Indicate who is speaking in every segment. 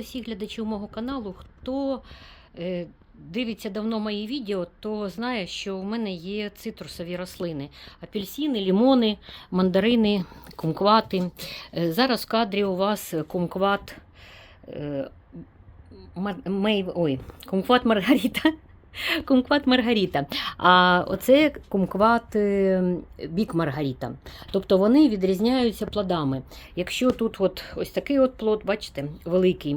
Speaker 1: всіх глядачів мого каналу. Хто е, дивиться давно мої відео, то знає, що у мене є цитрусові рослини: апельсини, лімони, мандарини, кумквати. Е, зараз в кадрі у вас кумкват. Е, ой, кумкват Маргарита. Кумкват Маргарита. А оце кумкват е, бік Маргарита. Тобто вони відрізняються плодами. Якщо тут от ось такий от плод, бачите, великий,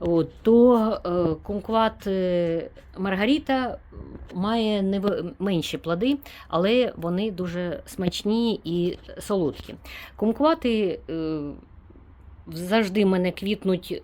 Speaker 1: от, то е, кумкват е, Маргарита має нев- менші плоди, але вони дуже смачні і солодкі. Кумквати завжди мене квітнуть.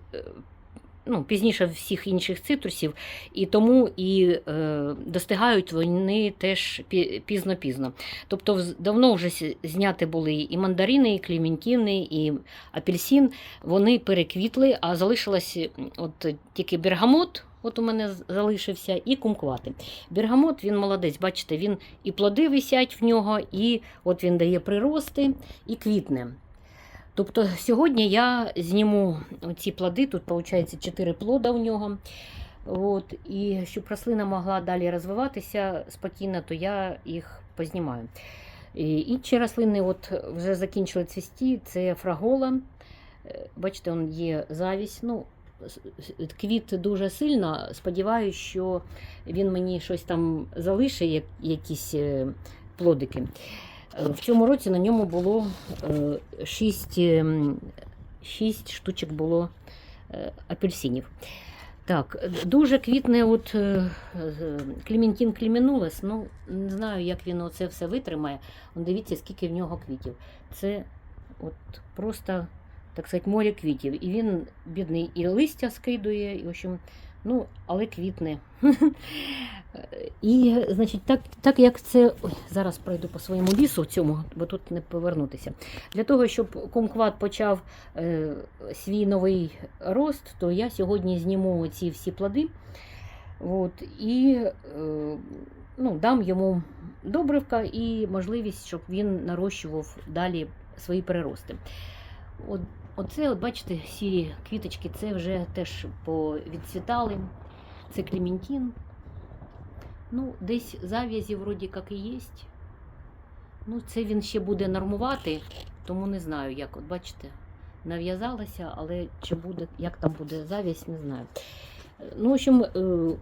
Speaker 1: Ну, пізніше всіх інших цитрусів, і тому і е, достигають вони теж пізно-пізно. Тобто давно вже зняти були і мандарини, і клементіни, і апельсин. Вони переквітли, а залишилось от тільки бергамот. От у мене залишився, і кумквати. Бергамот, він молодець, бачите, він і плоди висять в нього, і от він дає прирости, і квітне. Тобто сьогодні я зніму ці плоди, тут виходить 4 плода у нього. От, і щоб рослина могла далі розвиватися спокійно, то я їх познімаю. І інші рослини от вже закінчили цвісті, це фрагола. Е, Бачите, он є завість. Ну, квіт дуже сильно. Сподіваюся, що він мені щось там залишить, якісь е, плодики. Е, В цьому році на ньому було 6, 6 штучок було е, апельсинів. Так, дуже квітне от е, е, Клементін Клеменулес. Ну, не знаю, як він оце все витримає. Дивіться, скільки в нього квітів. Це от просто, так сказати, море квітів. І він бідний і листя скидує, і, в общем, ну, але квітне. І, значить, так, так як це. Ой, зараз пройду по своєму лісу цьому, бо тут не повернутися. Для того, щоб кумкват почав е, свій новий рост, то я сьогодні зніму ці всі плоди. От, і е, ну, дам йому добривка і можливість, щоб він нарощував далі свої перерости. От, оце, от бачите, сірі квіточки, це вже теж повідцвітали. Це клементін. Ну, десь зав'язі вроді як і є. Ну, це він ще буде нормувати, тому не знаю, як. От бачите, нав'язалася, але чи буде, як там буде зав'язь, не знаю. Ну, в общем, е,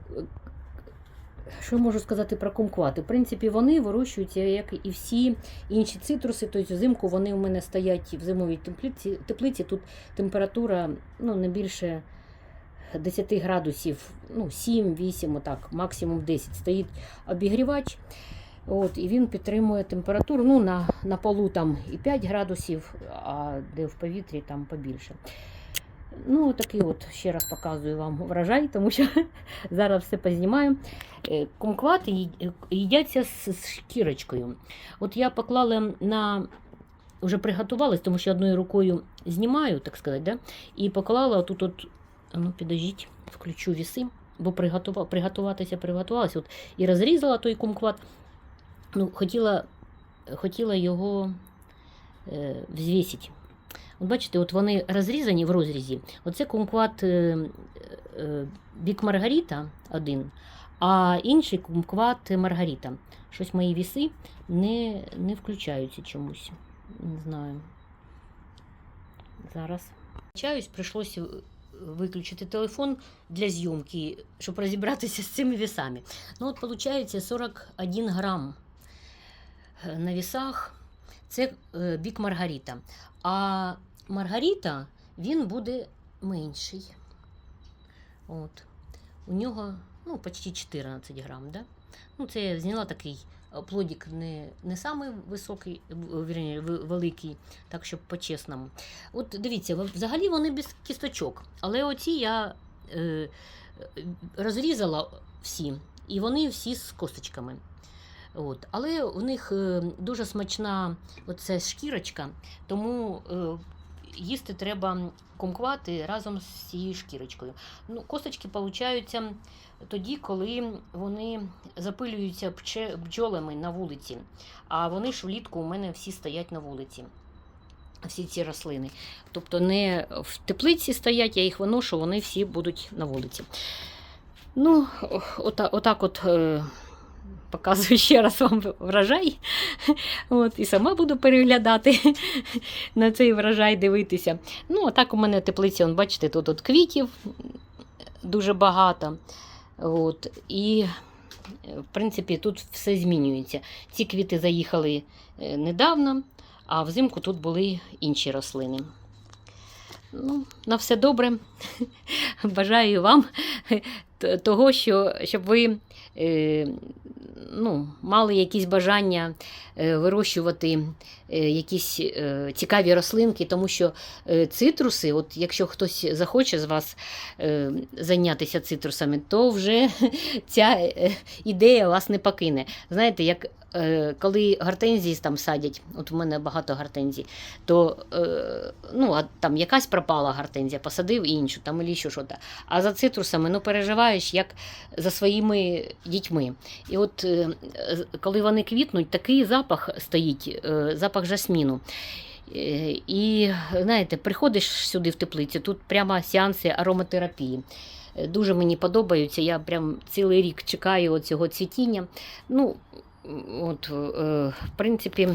Speaker 1: що можу сказати про кумквати? В принципі, вони вирощуються, як і всі інші цитруси. Тобто взимку вони у мене стоять в зимовій теплиці. теплиці. Тут температура ну, не більше 10 градусів, ну, 7-8, отак, максимум 10. Стоїть обігрівач. От, і він підтримує температуру. Ну, на, на полу там і 5 градусів, а де в повітрі там побільше. Ну, такий от, ще раз показую вам врожай, тому що зараз все познімаю. Е, Кумквати їдяться з, шкірочкою. От я поклала на. Вже приготувалась, тому що одною рукою знімаю, так сказати, да? і поклала тут, от, ну підождіть, включу віси, бо приготува, приготуватися приготувалася. От, і розрізала той кумкват. Ну, хотіла, хотіла його е, взвісити. От бачите, от вони розрізані в розрізі. Оце кумкват е, е, бік Маргарита один, а інший кумкват Маргарита. Щось мої віси не, не включаються чомусь. Не знаю. Зараз. Чаюсь, прийшлося виключити телефон для зйомки, щоб розібратися з цими вісами. Ну, от, виходить, 41 грам е, на вісах. Це бік Маргарита. А Маргарита він буде менший. От. У нього ну, почти 14 грам. Да? Ну, це я зняла такий е, плодик не, не самий високий, вірні, великий, так щоб по-чесному. От дивіться, взагалі вони без кісточок, але оці я е, розрізала всі, і вони всі з косточками. От. Але у них е, дуже смачна оця шкірочка, тому е, їсти треба кумквати разом з цією шкірочкою. Ну, косточки получаються тоді, коли вони запилюються бджолами на вулиці. А вони ж влітку у мене всі стоять на вулиці. всі ці рослини. Тобто не в теплиці стоять, я їх виношу, вони всі будуть на вулиці. Ну, ота, отак от. Показую ще раз вам врожай. От, і сама буду переглядати на цей врожай, дивитися. Ну, а так у мене теплиця, он, бачите, тут от квітів дуже багато. От, і, в принципі, тут все змінюється. Ці квіти заїхали е, недавно, а взимку тут були інші рослини. Ну, на все добре. Бажаю вам того, що, щоб ви е, ну, мали якісь бажання е, вирощувати е, якісь цікаві рослинки, тому що цитруси, от якщо хтось захоче з вас зайнятися цитрусами, то вже ця ідея вас не покине. Знаєте, як коли гортензії там садять, от у мене багато гортензій, то ну, а там якась пропала гортензія, посадив іншу, там і ще щось. А за цитрусами ну, переживаєш як за своїми дітьми. І от е, коли вони квітнуть, такий запах стоїть, е, запах жасміну. Е, І знаєте, приходиш сюди в теплицю, тут прямо сеанси ароматерапії. Дуже мені подобаються. Я прям цілий рік чекаю цього цвітіння. Ну, от, в принципі,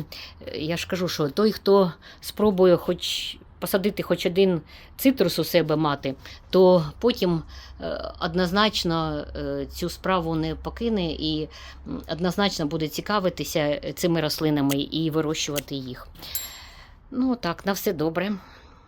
Speaker 1: я ж кажу, що той, хто спробує хоч посадити хоч один цитрус у себе мати, то потім е, однозначно е, цю справу не покине і однозначно буде цікавитися цими рослинами і вирощувати їх. Ну так, на все добре.